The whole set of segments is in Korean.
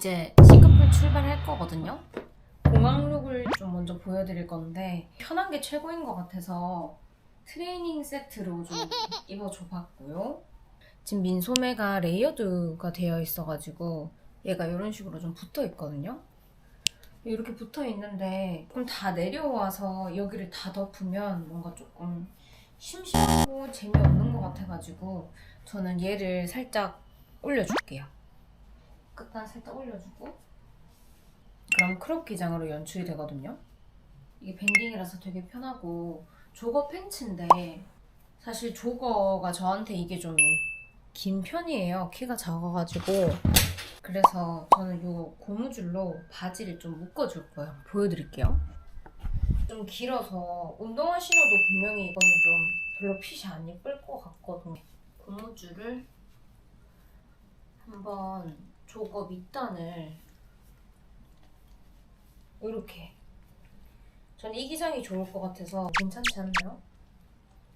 이제 시급을 출발할 거거든요. 공항룩을 좀 먼저 보여드릴 건데 편한 게 최고인 것 같아서 트레이닝 세트로 좀 입어줘 봤고요. 지금 민소매가 레이어드가 되어 있어가지고 얘가 이런 식으로 좀 붙어 있거든요. 이렇게 붙어 있는데 조금 다 내려와서 여기를 다 덮으면 뭔가 조금 심심하고 재미없는 것 같아가지고 저는 얘를 살짝 올려줄게요. 끝단 살짝 올려주고 그럼 크롭 기장으로 연출이 되거든요. 이게 밴딩이라서 되게 편하고 조거 팬츠인데 사실 조거가 저한테 이게 좀 긴 편이에요. 키가 작아가지고 그래서 저는 이 고무줄로 바지를 좀 묶어줄 거예요. 보여드릴게요. 좀 길어서 운동화 신어도 분명히 이거는 좀 별로 핏이 안 예쁠 것 같거든요. 고무줄을 한번 조거 밑단을 이렇게 전이 기장이 좋을 것 같아서 괜찮지 않나요?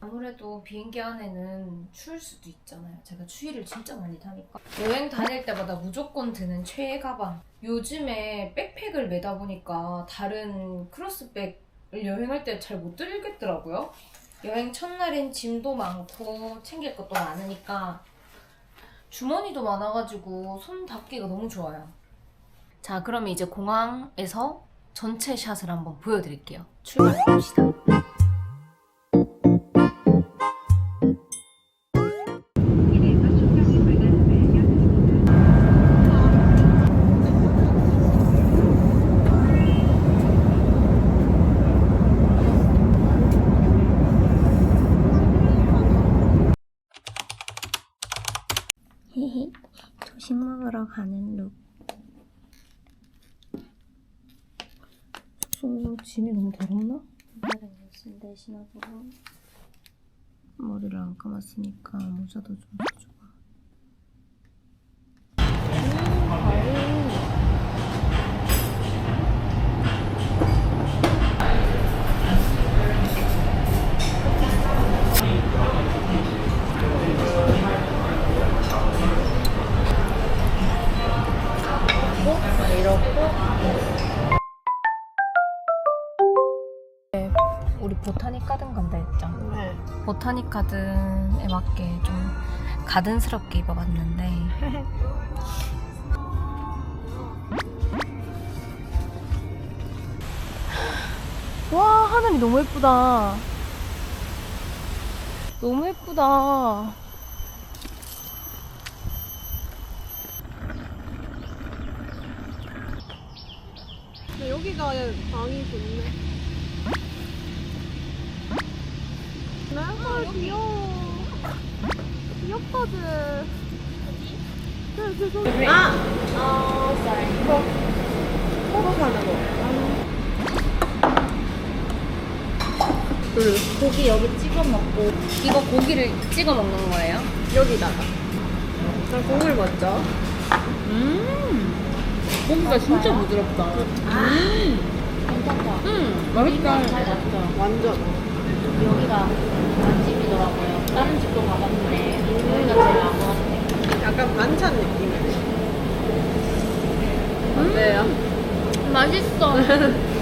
아무래도 비행기 안에는 추울 수도 있잖아요. 제가 추위를 진짜 많이 타니까. 여행 다닐 때마다 무조건 드는 최애 가방. 요즘에 백팩을 메다 보니까 다른 크로스백을 여행할 때 잘 못 들겠더라고요. 여행 첫날엔 짐도 많고 챙길 것도 많으니까 주머니도 많아가지고 손 닿기가 너무 좋아요. 자, 그럼 이제 공항에서 전체 샷을 한번 보여드릴게요. 출발해봅시다. 히히 조식 먹으러 가는 룩 숙소 짐이 너무 더럽나? 다른 옷을 대신하고 머리를 안 감았으니까 모자도 좀 보타닉 가든에 맞게 좀 가든스럽게 입어봤는데. 와 하늘이 너무 예쁘다. 너무 예쁘다. 여기가 방이 좋네. 아, 귀여워. 귀엽거든. 네, 저기. 아! 어, sorry. 이거. 이거 사는 거. 고기 여기 찍어 먹고 이거 고기를 찍어 먹는 거예요? 여기다가. 자, 국물 먼저. 음 고기가 진짜 부드럽다 괜찮죠? 음 맛있다 잘 맞죠? 완전. 여기가 맛집이더라고요. 다른 집도 가봤는데 여기가 제일 나은 것 같아요. 약간 반찬 느낌이네. 어때요? 맛있어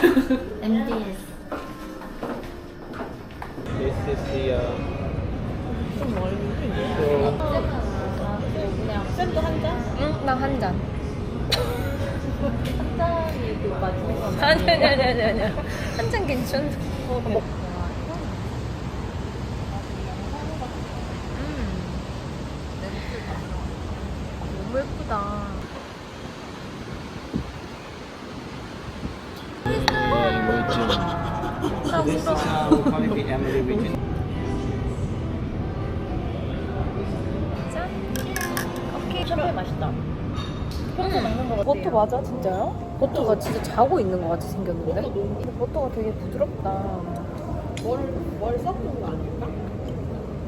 MDS This is the 좀 멀리. 쌤도 한 잔? 응? 나 한 잔. 한 잔이 그 맛있는 거 아니, 아니, 아니, 아니, 아니. 한잔 괜찮아. 음. 너무 예쁘다. This is uh, we call it the Emily region. 오케이. 샴페인 맛있다. 평소 먹는 거 같아. 버터 맞아 진짜요? 버터가 진짜 자고 있는 것 같이 생겼는데? 근데 버터가 되게 부드럽다. 뭘 섞은 거 아닐까?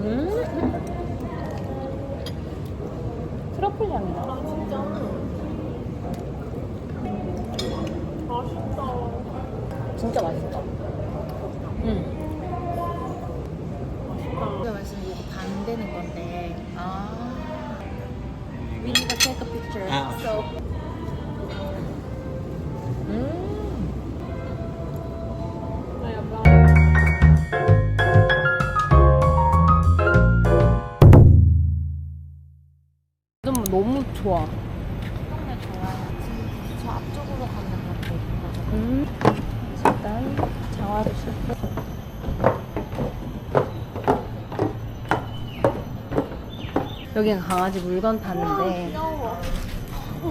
음. 트러플 향이다. 아 진짜 맛있다. 진짜 맛있다. 응. 우리가 말씀은 이거 반 되는 건데. 아. We need to take a picture. Ah. So 음. 나 약간 너무 너무 좋아. 정말 좋아요. 지금 저 앞쪽으로 가는 것도 있고. 음. 일단 장화를 신고. 여기는 강아지 물건 파는데.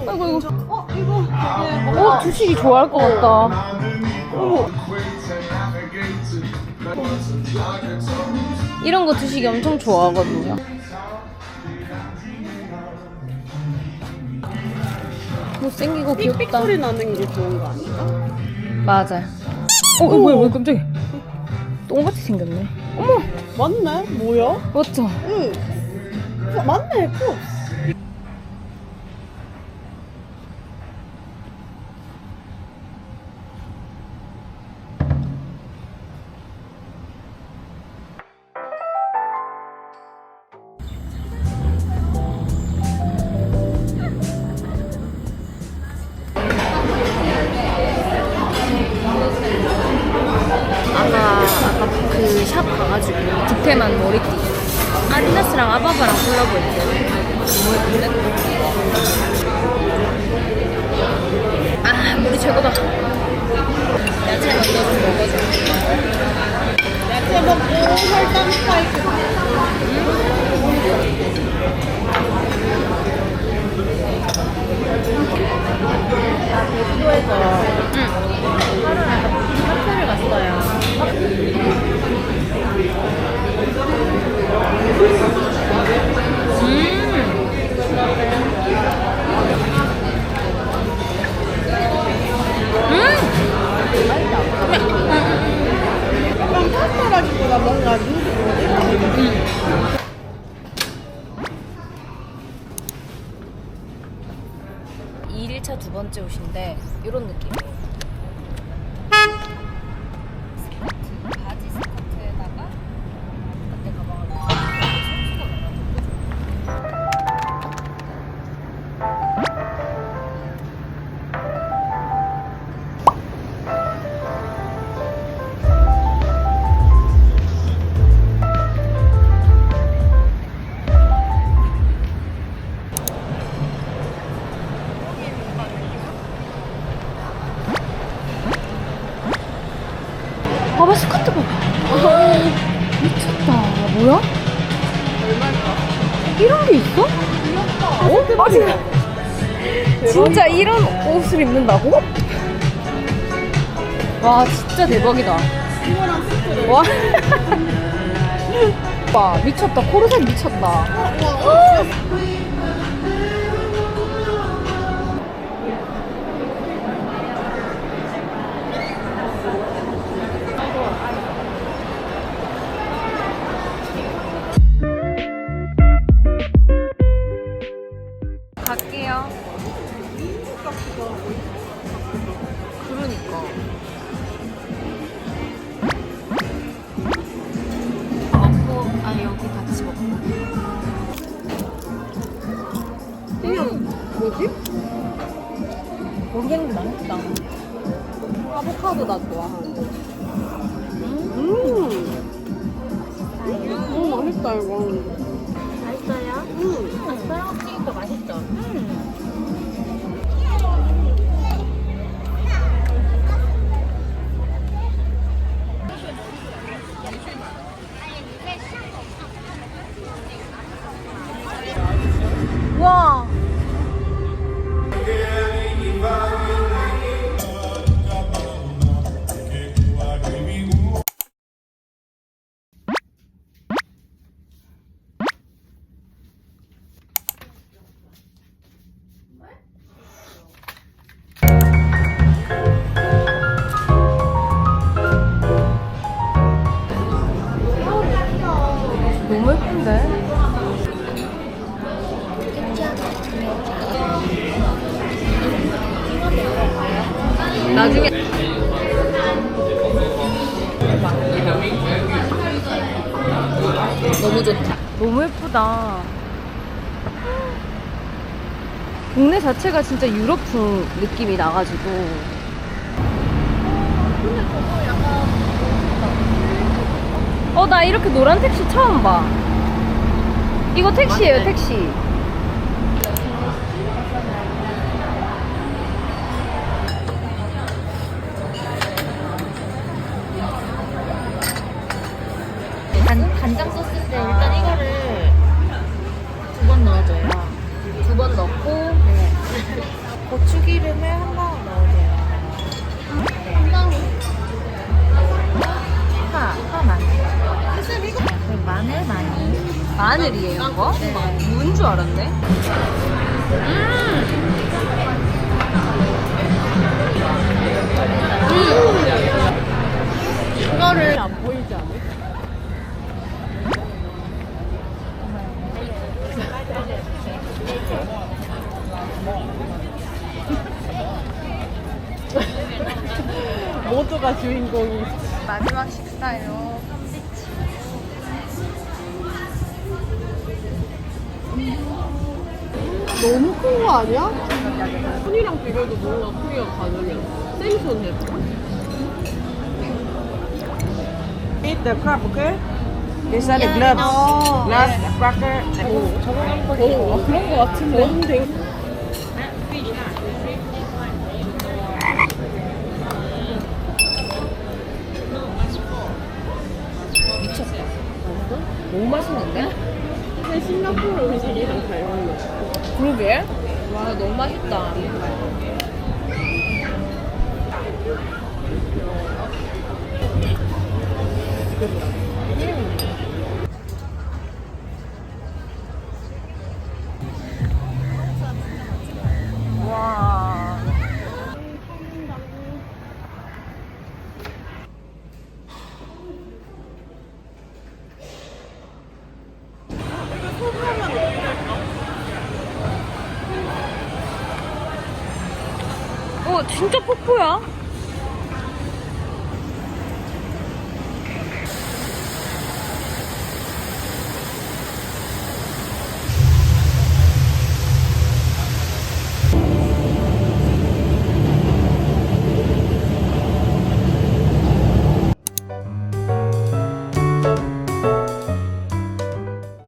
아이고 이거. 어 이거 되게 어 주식이 좋아할 것 같다. 이런 거 주식이 엄청 좋아하거든요. 못생기고 삑삑 귀엽다. 소리 나는 게 좋은 거 아닌가? 맞아요. 어, 어 뭐야, 뭐야, 깜짝이야. 똥같이 생겼네. 어머, 맞네? 뭐야? 맞죠? 응. 어, 맞네. 코. 아까, 아까 그 샵 가가지고 득템한 머리띠. 아디다스랑 아바바랑 콜라보 예쁜데? 아, 물이 최고다. 야채 먼저 좀 먹어줘. 야채 먹고 설탕 스파이크. 카 이 1차 두 번째 옷인데 이런 느낌이에요. 진짜 이런 옷을 입는다고? 와 진짜 대박이다. 와. 와 미쳤다. 코르셋 미쳤다. 너무 나중에 너무 좋다. 너무 예쁘다. 동네 자체가 진짜 유럽풍 느낌이 나가지고. 어, 나 이렇게 노란 택시 처음 봐. 이거 택시예요, 택시. 마늘이에요, 이거? 네. 무인 줄 알았네. 이거를 안 보이지 않아? 모두가 주인공이 마지막 식사요. 너무 큰 거 아니야? 손이랑 비교해도 뭔가 크기가 다르냐 생손 해봐 Eat the crab, okay? These are the gloves. Gloves, cracker, and 오 그런 거 같은데? 미쳤다. 너무 맛있는데? 싱가포르 음식이랑 잘 맞네 그러게. 와, 너무 맛있다. 진짜 폭포야.